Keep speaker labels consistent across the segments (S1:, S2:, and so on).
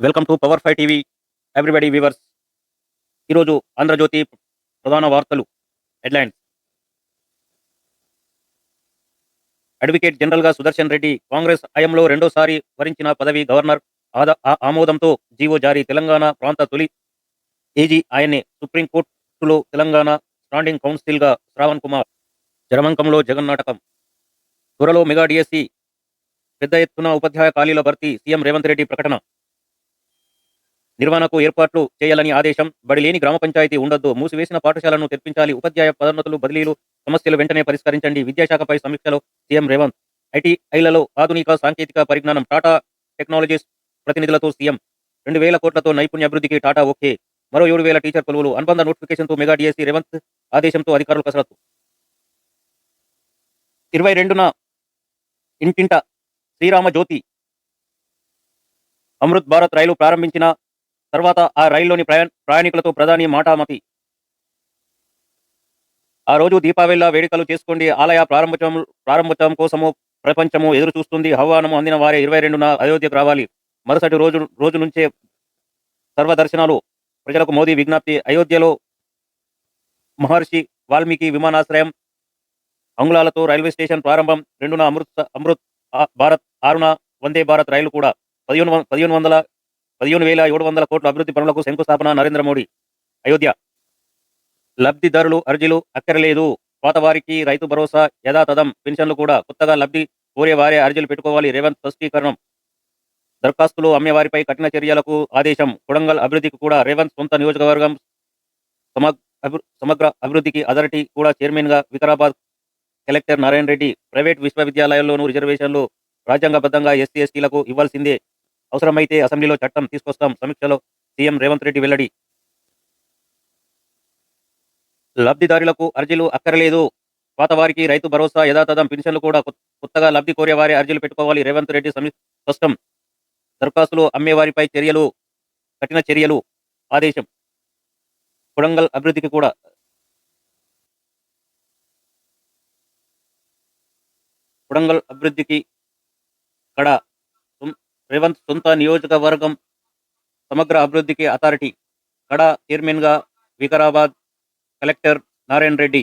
S1: Welcome to power five TV everybody viewers ఈరోజు ఆంధ్రజ్యోతి ప్రధాన వార్తలు హెడ్లైన్స్ అడ్వకేట్ జనరల్గా సుదర్శన్ రెడ్డి కాంగ్రెస్ హయాంలో రెండోసారి వరించిన పదవి గవర్నర్ ఆదా ఆమోదంతో జీవో జారీ తెలంగాణ ప్రాంత తొలి ఏజీ ఆయనే సుప్రీంకోర్టులో తెలంగాణ స్టాండింగ్ కౌన్సిల్గా శ్రావణ్ కుమార్. జరమంకంలో జగన్నాటకం త్వరలో మెగా డిఎస్సి పెద్ద ఎత్తున ఉపాధ్యాయ ఖాళీల భర్తీ సీఎం రేవంత్ రెడ్డి ప్రకటన. నిర్వహణకు ఏర్పాట్లు చేయాలని ఆదేశం. బడిలేని గ్రామ పంచాయతీ ఉండొద్దు. మూసివేసిన పాఠశాలను తెప్పించాలి ఉపాధ్యాయ పదోన్నతులు బదిలీలు సమస్యలు వెంటనే పరిష్కరించండి. విద్యాశాఖపై సమీక్షలో సీఎం రేవంత్. ఐటీఐలలో ఆధునిక సాంకేతిక పరిజ్ఞానం టాటా టెక్నాలజీస్ ప్రతినిధులతో సీఎం. రెండు వేల కోట్లతో నైపుణ్య అభివృద్ధికి టాటా ఓకే. మరో ఏడు వేల టీచర్ కొలువులు అనుబంధ నోటిఫికేషన్తో మెగా డిఎస్సీ రేవంత్ ఆదేశంతో అధికారులు కసరత్తు. ఇరవై రెండున ఇంటింట శ్రీరామ జ్యోతి. అమృత్ భారత్ రైలు ప్రారంభించిన తర్వాత ఆ రైల్లోని ప్రయాణ ప్రయాణికులతో ప్రధాని మాటామతి. ఆ రోజు దీపావళి వేడుకలు చేసుకోండి. ఆలయ ప్రారంభోత్సవం ప్రారంభోత్సవం కోసము ప్రపంచము ఎదురు చూస్తుంది ఆహ్వానము అందిన వారే ఇరవై రెండున అయోధ్యకు రావాలి. మరుసటి రోజు రోజు నుంచే సర్వదర్శనాలు. ప్రజలకు మోదీ విజ్ఞప్తి అయోధ్యలో మహర్షి వాల్మీకి విమానాశ్రయం అంగుళాలతో రైల్వే స్టేషన్ ప్రారంభం. రెండున అమృత్ అమృత్ భారత్ ఆరున వందే భారత్ రైలు కూడా. పదిహేను పదిహేను వందల పదిహేను వేల ఏడు వందల కోట్ల అభివృద్ధి పనులకు శంకుస్థాపన నరేంద్ర మోడీ. అయోధ్య. లబ్ధిదారులు అర్జీలు అక్కరలేదు. పాత వారికి రైతు భరోసా యథాతథం పెన్షన్లు కూడా కొత్తగా లబ్ధి కోరే వారే అర్జీలు పెట్టుకోవాలి. రేవంత్ స్పష్టీకరణం. దరఖాస్తులు అమ్మేవారిపై కఠిన చర్యలకు ఆదేశం. కొడంగల్ అభివృద్ధికి కూడా రేవంత్ సొంత నియోజకవర్గం సమగ్ర అభివృద్ధికి అథారిటీ కూడా చైర్మన్గా వికారాబాద్ కలెక్టర్ నారాయణ రెడ్డి ప్రైవేట్ విశ్వవిద్యాలయాల్లోనూ రిజర్వేషన్లు రాజ్యాంగబద్ధంగా ఎస్సీ ఎస్టీలకు ఇవ్వాల్సిందే. అవసరమైతే అసెంబ్లీలో చట్టం తీసుకొస్తాం. సమీక్షలో సీఎం రేవంత్ రెడ్డి వెల్లడి. లబ్ధిదారులకు అర్జీలు అక్కరలేదు. పాత వారికి రైతు భరోసా యథాతథం పెన్షన్లు కూడా కొత్తగా లబ్ధి కోరే వారి అర్జీలు పెట్టుకోవాలి. రేవంత్ రెడ్డి సమీ స్పష్టం. దరఖాస్తులు అమ్మేవారిపై చర్యలు కఠిన చర్యలు. ఆదేశం. కొడంగల్ అభివృద్ధికి కూడా. కొడంగల్ అభివృద్ధికి కడ రేవంత్ సొంత నియోజకవర్గం సమగ్ర అభివృద్ధికి అథారిటీ కడ చైర్మన్గా వికారాబాద్ కలెక్టర్ నారాయణ రెడ్డి.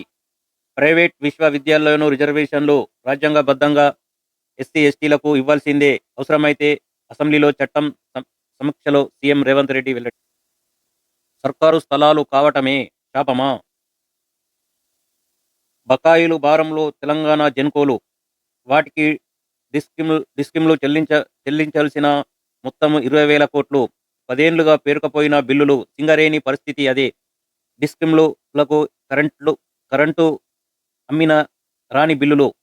S1: ప్రైవేట్ విశ్వవిద్యాలయంలో రిజర్వేషన్లు రాజ్యాంగబద్ధంగా ఎస్సీ ఎస్టీలకు ఇవ్వాల్సిందే. అవసరమైతే అసెంబ్లీలో చట్టం సమీక్షలో సీఎం రేవంత్ రెడ్డి వెళ్ళ సర్కారు స్థలాలు కావటమే శాపమా? బకాయిలు భారంలో తెలంగాణ జెన్కోలు. వాటికి డిస్కిమ్ డిస్కిమ్లు చెల్లించ చెల్లించాల్సిన మొత్తం ఇరవై వేల కోట్లు పదేళ్ళుగా పేరుకపోయిన బిల్లులు సింగరేణి పరిస్థితి అదే. డిస్కిమ్లకు కరెంట్లు కరెంటు అమ్మిన రాని బిల్లులు.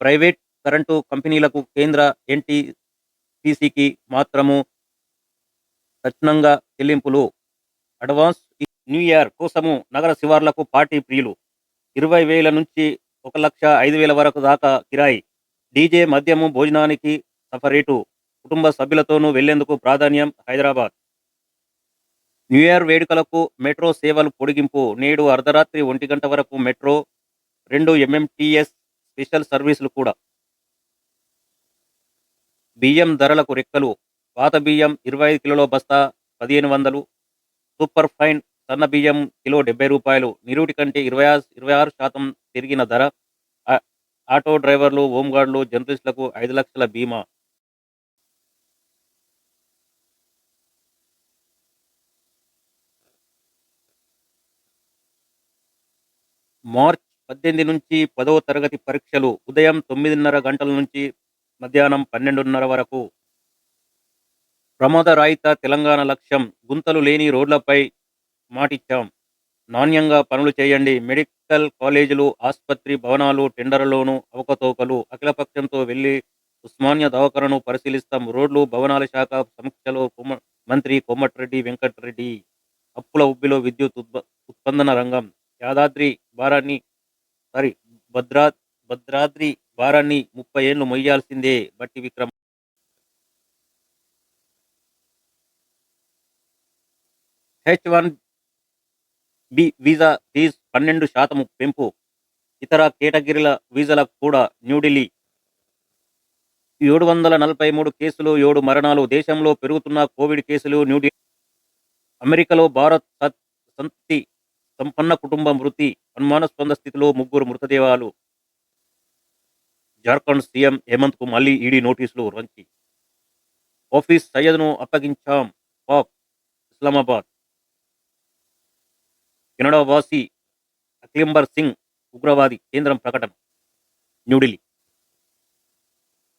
S1: ప్రైవేట్ కరెంటు కంపెనీలకు కేంద్ర ఎన్టీసీసీకి మాత్రము తక్షణంగా చెల్లింపులు. అడ్వాన్స్ న్యూ ఇయర్ కోసము నగర శివార్లకు పార్టీ ప్రియులు. ఇరవై వేల నుంచి ఒక లక్ష ఐదు వేల వరకు దాకా కిరాయి. డీజే మద్యము భోజనానికి సపరేటు కుటుంబ సభ్యులతోనూ వెళ్ళేందుకు ప్రాధాన్యం హైదరాబాద్. న్యూ ఇయర్ వేడుకలకు మెట్రో సేవలు పొడిగింపు నేడు అర్ధరాత్రి ఒంటి గంట వరకు మెట్రో రెండు ఎంఎంటీఎస్ స్పెషల్ సర్వీసులు కూడా. బియ్యం ధరలకు రెక్కలు పాత బియ్యం ఇరవై ఐదు కిలోల బస్తా పదిహేను వందలు సూపర్ ఫైన్ సన్న బియ్యం కిలో డెబ్బై రూపాయలు నిరుటి కంటే ఇరవై ఆరు ఇరవై ఆరు శాతం పెరిగిన ధర ఆటో డ్రైవర్లు హోంగార్డులు జర్నలిస్టులకు ఐదు లక్షల బీమా. మార్చ్ పద్దెనిమిది నుంచి పదవ తరగతి పరీక్షలు ఉదయం తొమ్మిదిన్నర గంటల నుంచి మధ్యాహ్నం పన్నెండున్నర వరకు. ప్రమాద రాయిత తెలంగాణ లక్ష్యం గుంతలు లేని రోడ్లపై మాటిచ్చాం. నాణ్యంగా పనులు చేయండి. మెడికల్ కాలేజీలు ఆసుపత్రి భవనాలు టెండర్లలోనూ అవకతవకలు అఖిలపక్షంతో వెళ్ళి ఉస్మానియా దవాఖానను పరిశీలిస్తాం. రోడ్లు భవనాల శాఖ సమీక్షలో కొమ్మ- మంత్రి కోమటిరెడ్డి వెంకటరెడ్డి అప్పుల ఉబ్బిలో విద్యుత్ ఉత్ప ఉత్పందన రంగం. యాదాద్రి భారాన్ని సారీ భద్రా భద్రాద్రి భారాన్ని ముప్పై ఏళ్ళు మొయ్యాల్సిందే. Bhatti Vikram H one B visa fee పన్నెండు శాతం పెంపు. ఇతర కేటగిరీల వీసాలకు కూడా న్యూఢిల్లీ ఏడు వందల నలభై మూడు కేసులు ఏడు మరణాలు దేశంలో పెరుగుతున్న కోవిడ్ కేసులు న్యూఢిల్లీ అమెరికాలో భారత్ సంతతి సంపన్న కుటుంబ మృతి అనుమానాస్పద స్థితిలో ముగ్గురు మృతదేహాలు. జార్ఖండ్ సీఎం హేమంత్కు మళ్ళీ ఈడీ నోటీసులు రంచి ఆఫీస్ సయ్యద్ను అప్పగించాం పాక్ ఇస్లామాబాద్. కెనడావాసి అక్లింబర్ సింగ్ ఉగ్రవాది కేంద్రం ప్రకటన న్యూఢిల్లీ.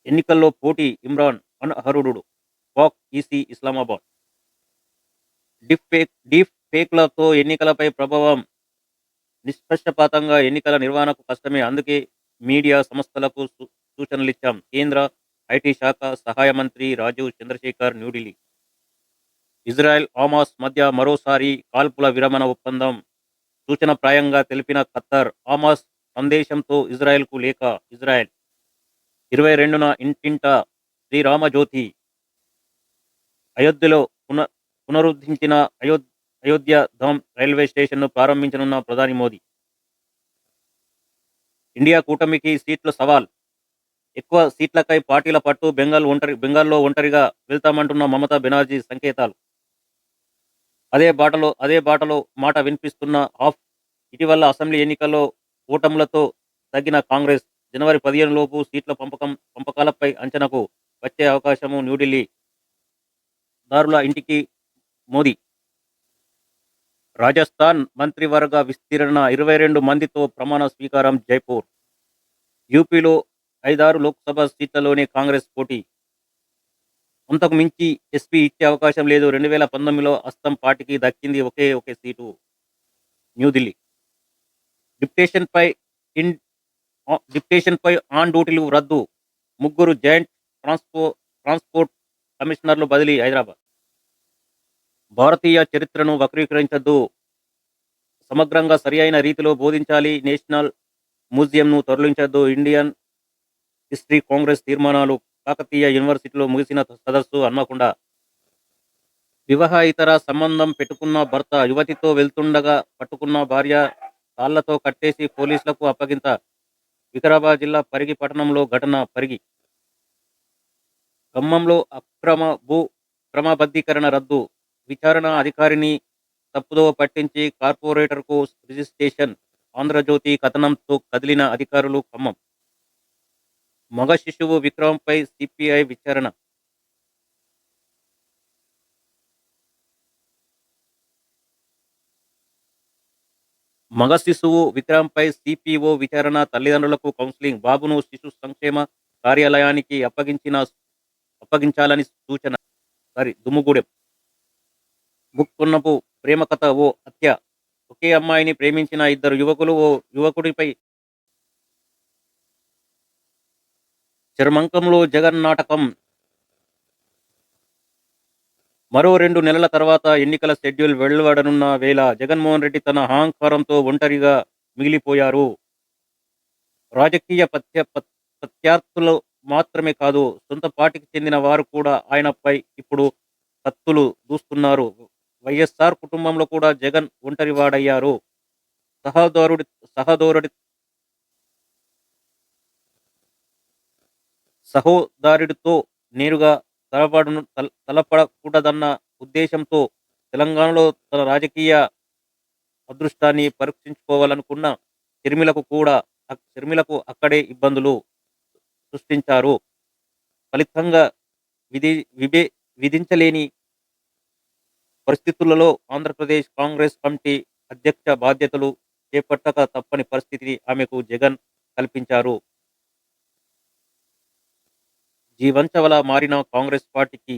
S1: ఎన్నికల్లో పోటీ Imran అనర్హుడు Pak EC Islamabad. Deep fake deep ఫేక్లతో ఎన్నికలపై ప్రభావం నిష్పక్షపాతంగా ఎన్నికల నిర్వహణకు కష్టమే. అందుకే మీడియా సంస్థలకు సూ- సూచనలిచ్చాం కేంద్ర ఐటీ శాఖ సహాయ మంత్రి రాజీవ్ చంద్రశేఖర్ న్యూఢిల్లీ. ఇజ్రాయెల్ ఆమాస్ మధ్య మరోసారి కాల్పుల విరమణ ఒప్పందం సూచనప్రాయంగా తెలిపిన ఖత్తర్ హమాస్ సందేశంతో ఇజ్రాయెల్కు లేక ఇజ్రాయెల్. ఇరవై రెండున ఇంటింట శ్రీరామజ్యోతి అయోధ్యలో పున పునరుద్ధరించిన అయోధ్య అయోధ్య ధామ్ రైల్వే స్టేషన్ను ప్రారంభించనున్న ప్రధాని మోదీ. ఇండియా కూటమికి సీట్ల సవాల్. ఎక్కువ సీట్లకై పార్టీల పట్టు బెంగాల్ ఒంటరి బెంగాల్లో ఒంటరిగా వెళ్తామంటున్న మమతా బెనర్జీ సంకేతాలు. అదే బాటలో అదే బాటలో మాట వినిపిస్తున్న ఆఫ్ ఇటీవల అసెంబ్లీ ఎన్నికల్లో ఓటములతో తగ్గిన కాంగ్రెస్ జనవరి పదిహేను లోపు సీట్ల పంపకం పంపకాలపై అంచనాకు వచ్చే అవకాశము న్యూఢిల్లీ దారుల ఇంటికి మోదీ. రాజస్థాన్ మంత్రివర్గ విస్తీరణ ఇరవై రెండు మందితో ప్రమాణ స్వీకారం జైపూర్. యూపీలో ఐదారు లోక్సభ సీట్లలోనే కాంగ్రెస్ పోటీ. అంతకు మించి ఎస్పీ ఇచ్చే అవకాశం లేదు. రెండు వేల పంతొమ్మిదిలో అస్తం పార్టీకి దక్కింది ఒకే ఒకే సీటు న్యూఢిల్లీ. డిప్టేషన్ పై ఇన్ డిప్టేషన్పై డిప్టేషన్ పై ఆన్ డ్యూటీలు రద్దు. ముగ్గురు జాయింట్ ట్రాన్స్పో ట్రాన్స్పోర్ట్ కమిషనర్లు బదిలీ హైదరాబాద్. భారతీయ చరిత్రను వక్రీకరించద్దు. సమగ్రంగా సరి అయిన రీతిలో బోధించాలి. నేషనల్ మ్యూజియంను తరలించద్దు. ఇండియన్ హిస్టరీ కాంగ్రెస్ తీర్మానాలు కాకతీయ యూనివర్సిటీలో ముగిసిన సదస్సు హన్మకొండ. వివాహేతర సంబంధం పెట్టుకున్న భర్త యువతితో వెళ్తుండగా పట్టుకున్న భార్య తాళ్ళతో కట్టేసి పోలీసులకు అప్పగింత. వికారాబాద్ జిల్లా పరిగి పట్టణంలో ఘటన పరిగి. ఖమ్మంలో అక్రమ భూ క్రమబద్ధీకరణ రద్దు. విచారణ అధికారిని తప్పుదోవ పట్టించి కార్పొరేటర్కు రిజిస్ట్రేషన్. ఆంధ్రజ్యోతి కథనంతో కదిలిన అధికారులు ఖమ్మం. మగ శిశువు విక్రమంపై సిపిఐ విచారణ. మగ శిశువు విక్రమ్పై సిపిఓ విచారణ తల్లిదండ్రులకు కౌన్సిలింగ్ బాబును శిశు సంక్షేమ కార్యాలయానికి అప్పగించిన అప్పగించాలని సూచన. సారీ దుమ్ముగూడెం. బుక్కున్నపు ప్రేమ కథ ఓ హత్య. ఒకే అమ్మాయిని ప్రేమించిన ఇద్దరు యువకులు ఓ యువకుడిపై చర్మంకంలో జగన్ నాటకం. మరో రెండు నెలల తర్వాత ఎన్నికల షెడ్యూల్ వెలువడనున్న వేళ జగన్మోహన్ రెడ్డి తన అహంకారంతో ఒంటరిగా మిగిలిపోయారు. రాజకీయ ప్రత్య ప్రత్యర్థులు మాత్రమే కాదు సొంత పార్టీకి చెందిన వారు కూడా ఆయనపై ఇప్పుడు కత్తులు దూస్తున్నారు. వైఎస్ఆర్ కుటుంబంలో కూడా జగన్ ఒంటరివాడయ్యారు. సహోదరుడి సహోదరుడి సహోదారుడితో నేరుగా తలపడను తల- తలపడకూడదన్న ఉద్దేశంతో తెలంగాణలో తన రాజకీయ అదృష్టాన్ని పరీక్షించుకోవాలనుకున్న షర్మిలకు కూడా షర్మిలకు అక్కడే ఇబ్బందులు సృష్టించారు. ఫలితంగా విధి విభే విధించలేని పరిస్థితులలో ఆంధ్రప్రదేశ్ కాంగ్రెస్ కమిటీ అధ్యక్ష బాధ్యతలు చేపట్టక తప్పని పరిస్థితిని ఆమెకు జగన్ కల్పించారు. జీవంచవల మారిన కాంగ్రెస్ పార్టీకి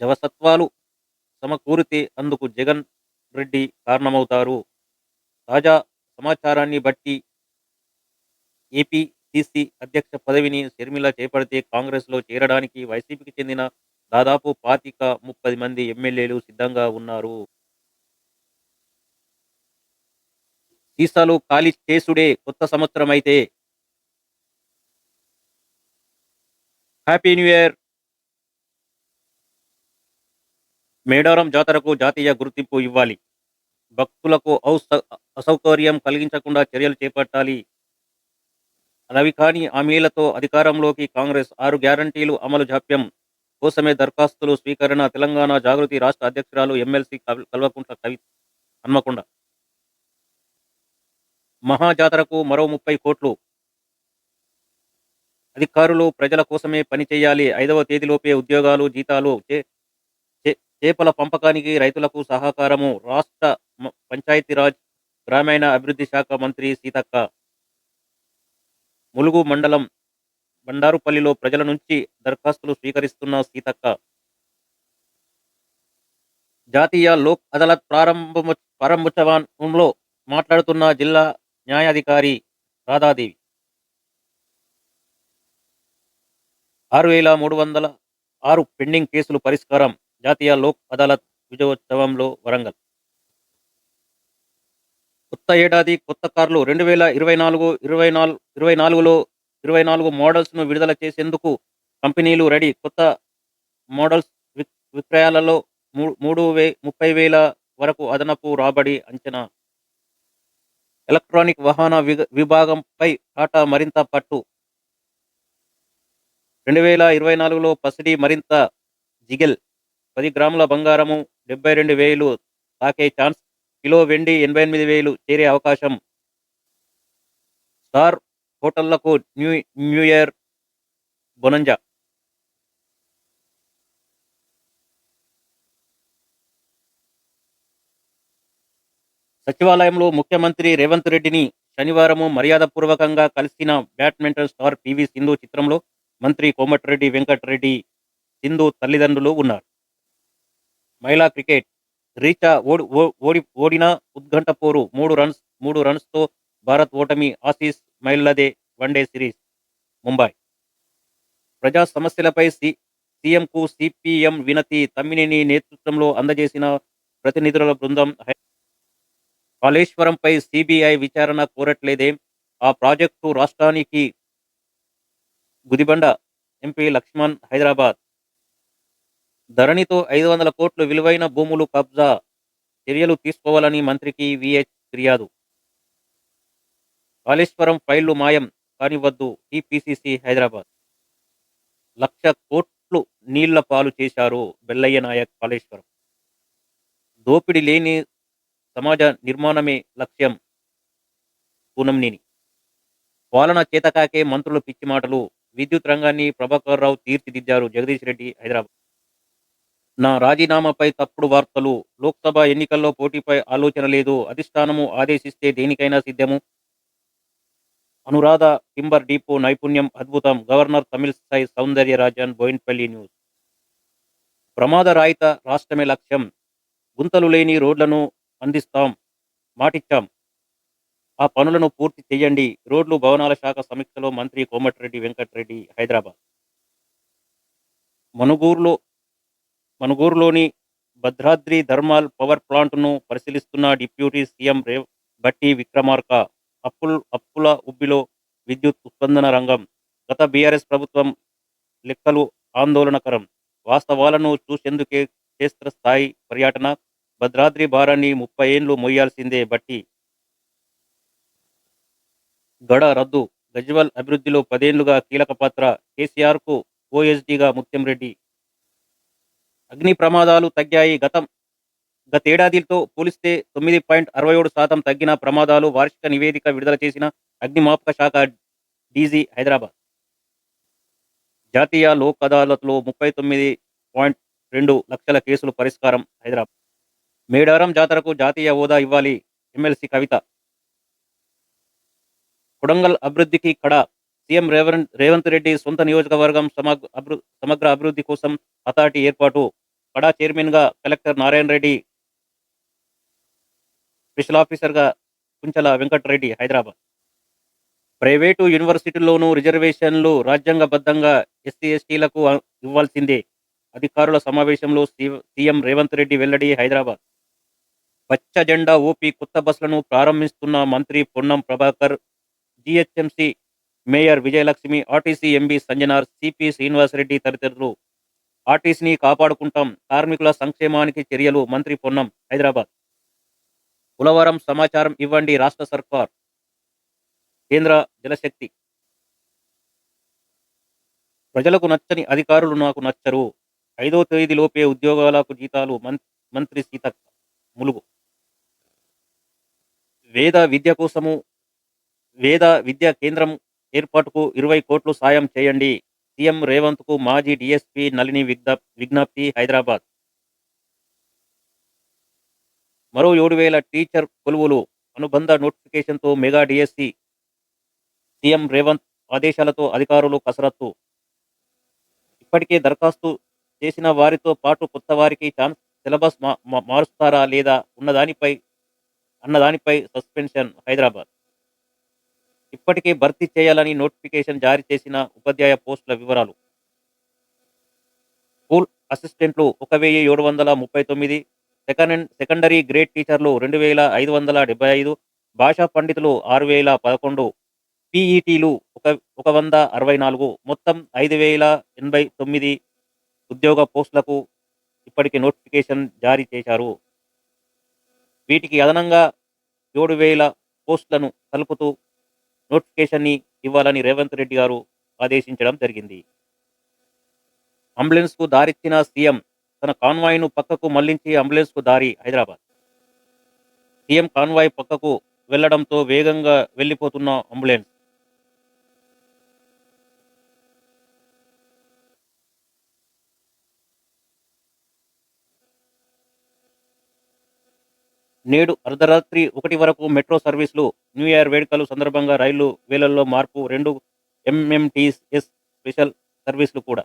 S1: జవసత్వాలు సమకూరితే అందుకు జగన్ రెడ్డి కారణమవుతారు. తాజా సమాచారాన్ని బట్టి ఏపీసీసీ అధ్యక్ష పదవిని షర్మిల చేపడితే కాంగ్రెస్లో చేరడానికి వైసీపీకి చెందిన దాదాపు పాతిక ముప్పది మంది ఎమ్మెల్యేలు సిద్ధంగా ఉన్నారు. సీసాలు ఖాళీ చేసుడే కొత్త సంవత్సరం అయితే హ్యాపీ న్యూ ఇయర్. మేడారం జాతరకు జాతీయ గుర్తింపు ఇవ్వాలి. భక్తులకు అసౌకర్యం కలిగించకుండా చర్యలు చేపట్టాలి. అవి కాని హామీలతో అధికారంలోకి కాంగ్రెస్ ఆరు గ్యారంటీలు అమలు జాప్యం. కోసమే దరఖాస్తులు స్వీకరణ తెలంగాణ జాగృతి రాష్ట్ర అధ్యక్షురాలు ఎమ్మెల్సీ కల్వకుంట్ల కవి హన్మకొండ. మహాజాతరకు మరో ముప్పై కోట్లు. అధికారులు ప్రజల కోసమే పనిచేయాలి ఐదవ తేదీలోపే ఉద్యోగాలు జీతాలు చే- చే- చేపల పంపకానికి రైతులకు సహకారము. రాష్ట్ర పంచాయతీరాజ్ గ్రామీణ అభివృద్ధి శాఖ మంత్రి సీతక్క. ములుగు మండలం బండారుపల్లిలో ప్రజల నుంచి దరఖాస్తులు స్వీకరిస్తున్న సీతక్క. జాతీయ లోక్ అదాలత్ ప్రారంభ ప్రారంభోత్సవంలో మాట్లాడుతున్న జిల్లా న్యాయాధికారి రాధాదేవి. ఆరు వేల మూడు వందల ఆరు పెండింగ్ కేసులు పరిష్కారం. జాతీయ లోక్ అదాలత్ విజయోత్సవంలో వరంగల్. కొత్త ఏడాది కొత్త కార్లు రెండు వేల ఇరవై నాలుగు ఇరవై నాలుగు ఇరవై నాలుగులో ఇరవై నాలుగు మోడల్స్ను విడుదల చేసేందుకు కంపెనీలు రెడీ. కొత్త మోడల్స్ విక్రయాలలో మూడు వే ముప్పై వేల వరకు అదనపు రాబడి అంచనా. ఎలక్ట్రానిక్ వాహన విభాగంపై టాటా మరింత పట్టు రెండు వేల ఇరవై నాలుగులో పసిడి మరింత జిగెల్ పది గ్రాముల బంగారము డెబ్బై రెండు వేలు తాకే ఛాన్స్ కిలో వెండి ఎనభై ఎనిమిది వేలు చేరే అవకాశం. స్టార్ హోటళ్ళకు న్యూ న్యూ ఇయర్ బొనంజా. సచివాలయంలో ముఖ్యమంత్రి రేవంత్ రెడ్డిని శనివారము మర్యాదపూర్వకంగా కలిసిన బ్యాడ్మింటన్ స్టార్ పివి సింధు చిత్రంలో మంత్రి కోమటిరెడ్డి వెంకటరెడ్డి సింధు తల్లిదండ్రులు ఉన్నారు. మహిళా క్రికెట్ రీచా ఓడి ఓడి ఓడిన ఉద్ఘంటపోరు మూడు రన్స్ మూడు రన్స్తో భారత్ ఓటమి ఆసీస్ మహిళలదే వన్డే సిరీస్ ముంబై. ప్రజా సమస్యలపై సి సీఎంకు సిపిఎం వినతి తమ్మినేని నేతృత్వంలో అందజేసిన ప్రతినిధుల బృందం కాళేశ్వరంపై సిబిఐ విచారణ కోరట్లేదే. ఆ ప్రాజెక్టు రాష్ట్రానికి గుదిబండ ఎంపీ లక్ష్మణ్ హైదరాబాద్. ధరణితో ఐదు వందల కోట్లు విలువైన భూములు కబ్జా చర్యలు తీసుకోవాలని మంత్రికి విహెచ్ ఫిర్యాదు. కాళేశ్వరం ఫైళ్ళు మాయం కానివద్దు టీపీసీసీ హైదరాబాద్. లక్ష కోట్లు నీళ్ళ పాలు చేశారు బెల్లయ్య నాయక్ కాళేశ్వరం. దోపిడి లేని సమాజ నిర్మాణమే లక్ష్యం. పూనంనేని పాలన చేతకాకే మంత్రులు పిచ్చి మాటలు విద్యుత్ రంగాన్ని ప్రభాకర్ రావు తీర్చిదిద్దారు జగదీష్ రెడ్డి హైదరాబాద్. నా రాజీనామాపై తప్పుడు వార్తలు లోక్సభ ఎన్నికల్లో పోటీపై ఆలోచన లేదు అధిష్టానము ఆదేశిస్తే దేనికైనా సిద్ధము? అనురాధ టింబర్ డిపో నైపుణ్యం అద్భుతం governor Tamilisai Soundararajan Bowenpally news. ప్రమాద రాయిత రాష్ట్రమే లక్ష్యం గుంతలు లేని రోడ్లను అందిస్తాం మాటిచ్చాం. ఆ పనులను పూర్తి చేయండి రోడ్లు భవనాల శాఖ సమీక్షలో మంత్రి కోమటిరెడ్డి వెంకటరెడ్డి హైదరాబాద్. మనుగూరులో మనుగూరులోని భద్రాద్రి ధర్మాల్ పవర్ ప్లాంట్ను పరిశీలిస్తున్న డిప్యూటీ సీఎం రేవ్ బట్టి విక్రమార్క అప్పుల్ అప్పుల ఉబ్బిలో విద్యుత్ ఉత్పందన రంగం గత బీఆర్ఎస్ ప్రభుత్వం లెక్కలు ఆందోళనకరం. వాస్తవాలను చూసేందుకే క్షేత్రస్థాయి పర్యటన భద్రాద్రి భారాన్ని ముప్పై ఏండ్లు మొయ్యాల్సిందే బట్టి గడ రద్దు. గజ్వల్ అభివృద్ధిలో పదేళ్ళుగా కీలక పాత్ర కేసీఆర్కు ఓఎస్డీగా ముత్యంరెడ్డి. అగ్ని ప్రమాదాలు తగ్గాయి. గతం గతేడాదితో పోలిస్తే తొమ్మిది పాయింట్ అరవై ఏడు శాతం తగ్గిన ప్రమాదాలు వార్షిక నివేదిక విడుదల చేసిన అగ్నిమాపక శాఖ డీజీ హైదరాబాద్. జాతీయ లోక్ అదాలత్లో ముప్పై తొమ్మిది పాయింట్ రెండు లక్షల కేసులు పరిష్కారం హైదరాబాద్. మేడారం జాతరకు జాతీయ హోదా ఇవ్వాలి. ఎమ్మెల్సీ కవిత. కొడంగల్ అభివృద్ధికి కడ సీఎం రేవంత్ రేవంత్ రెడ్డి సొంత నియోజకవర్గం సమగ్ర అభివృ సమగ్ర అభివృద్ధి కోసం అథారిటీ ఏర్పాటు. కడా చైర్మన్గా కలెక్టర్ నారాయణ రెడ్డి స్పెషల్ ఆఫీసర్గా కుంచల వెంకటరెడ్డి హైదరాబాద్. ప్రైవేటు యూనివర్సిటీల్లోనూ రిజర్వేషన్లు రాజ్యాంగబద్ధంగా ఎస్సీ ఎస్టీలకు ఇవ్వాల్సిందే. అధికారుల సమావేశంలో సి- సీఎం రేవంత్ రెడ్డి వెల్లడి హైదరాబాద్. పచ్చ జెండా ఊపి కొత్త బస్సులను ప్రారంభిస్తున్న మంత్రి Ponnam Prabhakar GHMC mayor Vijayalakshmi RTC MD Sajjanar CP Srinivasa Reddy తదితరులు ఆర్టీసీని కాపాడుకుంటాం కార్మికుల సంక్షేమానికి చర్యలు మంత్రి పొన్నం హైదరాబాద్. పులవరం సమాచారం ఇవ్వండి రాష్ట్ర సర్కార్. కేంద్ర జలశక్తి. ప్రజలకు నచ్చని అధికారులు నాకు నచ్చరు. ఐదో తేదీలోపే ఉద్యోగాలకు జీతాలు మంత్రి మంత్రి సీతక్క ములుగు. వేద విద్య కోసము వేద విద్యా కేంద్రం ఏర్పాటుకు ఇరవై కోట్లు సాయం చేయండి. సీఎం రేవంత్కు మాజీ డిఎస్పీ నళిని విజ్ఞప్తి హైదరాబాద్. మరో ఏడు వేల టీచర్ కొలువులు అనుబంధ నోటిఫికేషన్తో మెగా డిఎస్సి సీఎం రేవంత్ ఆదేశాలతో అధికారులు కసరత్తు. ఇప్పటికే దరఖాస్తు చేసిన వారితో పాటు కొత్త వారికి ఛాన్స్ సిలబస్ మారుస్తారా లేదా? ఉన్నదానిపై అన్నదానిపై సస్పెన్షన్ హైదరాబాద్. ఇప్పటికే భర్తీ చేయాలని నోటిఫికేషన్ జారీ చేసిన ఉపాధ్యాయ పోస్టుల వివరాలు. స్కూల్ అసిస్టెంట్లు ఒక వెయ్యి ఏడు వందల ముప్పై తొమ్మిది సెకండ్ సెకండరీ గ్రేడ్ టీచర్లు రెండు వేల ఐదు వందల డెబ్బై ఐదు భాషా పండితులు ఆరు వేల పదకొండు పీఈటీలు ఒక ఒక వంద అరవై నాలుగు మొత్తం ఐదు వేల ఎనభై తొమ్మిది ఉద్యోగ పోస్టులకు ఇప్పటికి నోటిఫికేషన్ జారీ చేశారు. వీటికి అదనంగా ఏడు వేల పోస్టులను కలుపుతూ నోటిఫికేషన్ని ఇవ్వాలని రేవంత్ రెడ్డి గారు ఆదేశించడం జరిగింది. అంబులెన్స్కు దారిచ్చిన సీఎం తన కాన్వాయ్ను పక్కకు మళ్ళించి అంబులెన్స్కు దారి హైదరాబాద్. సీఎం కాన్వాయ్ పక్కకు వెళ్ళడంతో వేగంగా వెళ్ళిపోతున్న అంబులెన్స్ నేడు అర్ధరాత్రి ఒకటి వరకు మెట్రో సర్వీసులు న్యూ ఇయర్ వేడుకలు సందర్భంగా రైలు వేళల్లో మార్పు రెండు ఎంఎంటీఎస్ స్పెషల్ సర్వీసులు కూడా.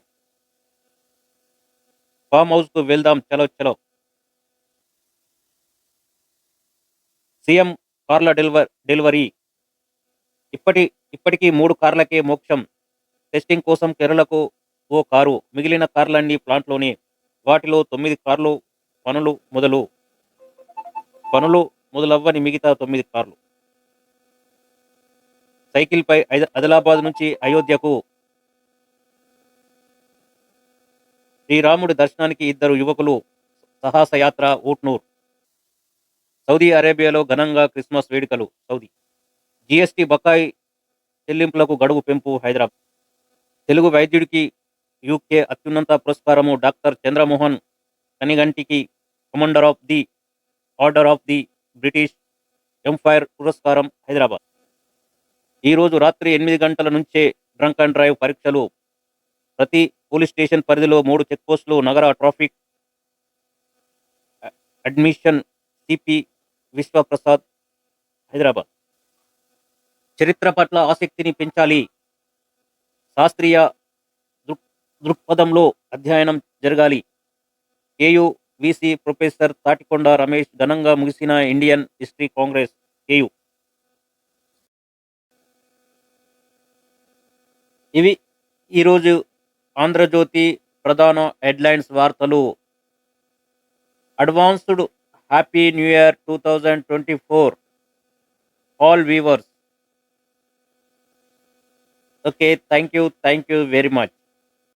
S1: ఫామ్ హౌస్కు వెళ్దాం చలో చలో. సీఎం కార్ల డెలివర్ డెలివరీ. ఇప్పటి ఇప్పటికీ మూడు కార్లకే మోక్షం. టెస్టింగ్ కోసం కేరళకు ఓ కారు. మిగిలిన కార్లన్నీ ప్లాంట్లోనే. వాటిలో తొమ్మిది కార్లు పనులు మొదలు. పనులు మొదలవ్వని మిగతా తొమ్మిది కార్లు. సైకిల్పై ఆదిలాబాద్ నుంచి అయోధ్యకు శ్రీరాముడి దర్శనానికి ఇద్దరు యువకులు సాహసయాత్ర ఊట్నూర్ సౌదీ అరేబియాలో ఘనంగా క్రిస్మస్ వేడుకలు సౌదీ. జీఎస్టీ బకాయి చెల్లింపులకు గడువు పెంపు హైదరాబాద్. తెలుగు వైద్యుడికి యూకే అత్యున్నత పురస్కారము doctor Chandramohan కనిగంటికి commander of the order of the British empire పురస్కారం హైదరాబాద్. ఈరోజు రాత్రి ఎనిమిది గంటల నుంచే డ్రంక్ అండ్ డ్రైవ్ పరీక్షలు ప్రతి పోలీస్ స్టేషన్ పరిధిలో మూడు చెక్పోస్టులు నగర traffic admission CP Vishwaprasad Hyderabad. చరిత్ర పట్ల ఆసక్తిని పెంచాలి. శాస్త్రీయ దృక్ దృక్పథంలో అధ్యయనం జరగాలి. AU VC professor Tatikonda Ramesh ఘనంగా ముగిసిన ఇండియన్ హిస్టరీ కాంగ్రెస్ ఏయు ఇవి ఈరోజు ఆంధ్రజ్యోతి ప్రధాన హెడ్లైన్స్ వార్తలు. Advanced happy new year two thousand twenty four all viewers okay thank you thank you very much